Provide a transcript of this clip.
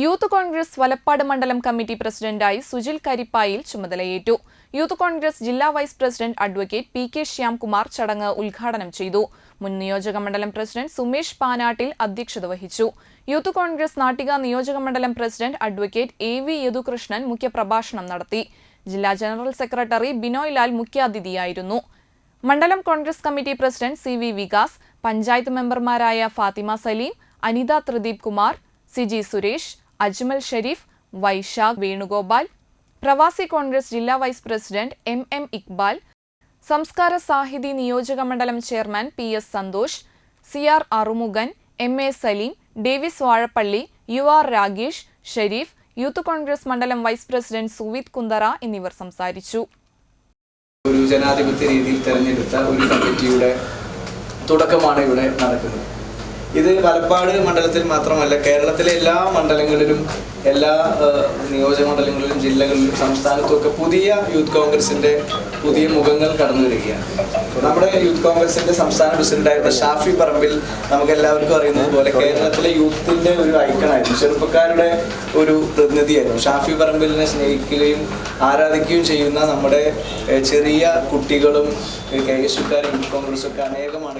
Youth Congress Valappad മണ്ഡലം committee പ്രസിഡന്റായി സുജിൽ കരിപ്പായിൽ ചുമതലയേറ്റു. യൂത്ത് കോൺഗ്രസ് ജില്ലാ vice president advocate P K Shyamkumar ചടങ്ങ് ഉദ്ഘാടനം ചെയ്തു. മുൻ നിയോജക മണ്ഡലം പ്രസിഡന്റ് സുമേഷ് പാനാട്ടിൽ അധ്യക്ഷത വഹിച്ചു. യൂത്ത് കോൺഗ്രസ് നാട്ടിക നിയോജക മണ്ഡലം president advocate A V Yadukrishnan മുഖ്യപ്രഭാഷണം നടത്തി. ജില്ലാ ജനറൽ സെക്രട്ടറി ബിനോയ് ലാൽ മുഖ്യാതിഥിയായിരുന്നു. മണ്ഡലം Congress committee president C V Vikas panchayat മെമ്പർമാരായ ഫാത്തിമ സലീം അനിത ത്രിദീപ് കുമാർ സിജി സുരേഷ് അജ്മൽ ഷെരീഫ് വൈശാഖ് വേണുഗോപാൽ പ്രവാസി കോൺഗ്രസ് ജില്ലാ vice president M M Iqbal Samskara Sahithi നിയോജക മണ്ഡലം chairman P S Santhosh C R Arumukhan M A Saleem Davis Vazhappally U R Ragesh Sherif youth Congress മണ്ഡലം vice president Suvith കുന്ദറ എന്നിവർ സംസാരിച്ചു. ഒരു ജനാധിപത്യ രീതിയിൽ തെരഞ്ഞെടുത്ത ഒരു കമ്മിറ്റിയുടെ തുടക്കമാണ് ഇവിടെ നടക്കുന്നത്. ഇത് വലപ്പാട് മണ്ഡലത്തിൽ മാത്രമല്ല കേരളത്തിലെ എല്ലാ മണ്ഡലങ്ങളിലും എല്ലാ നിയോജക മണ്ഡലങ്ങളിലും ജില്ലകളിലും സംസ്ഥാനത്തുമൊക്കെ പുതിയ യൂത്ത് കോൺഗ്രസിന്റെ പുതിയ മുഖങ്ങൾ കടന്നു വരികയാണ്. നമ്മുടെ യൂത്ത് കോൺഗ്രസിന്റെ സംസ്ഥാന പ്രസിഡന്റായിരുന്ന ഷാഫി പറമ്പിൽ നമുക്ക് എല്ലാവർക്കും അറിയുന്നത് പോലെ കേരളത്തിലെ യൂത്തിന്റെ ഒരു ഐക്കണായിരുന്നു. ചെറുപ്പക്കാരുടെ ഒരു പ്രതിനിധിയായിരുന്നു. ഷാഫി പറമ്പിലിനെ സ്നേഹിക്കുകയും ആരാധിക്കുകയും ചെയ്യുന്ന നമ്മുടെ ചെറിയ കുട്ടികളും കെ യൂത്ത് കോൺഗ്രസ് ഒക്കെ അനേകമാണ്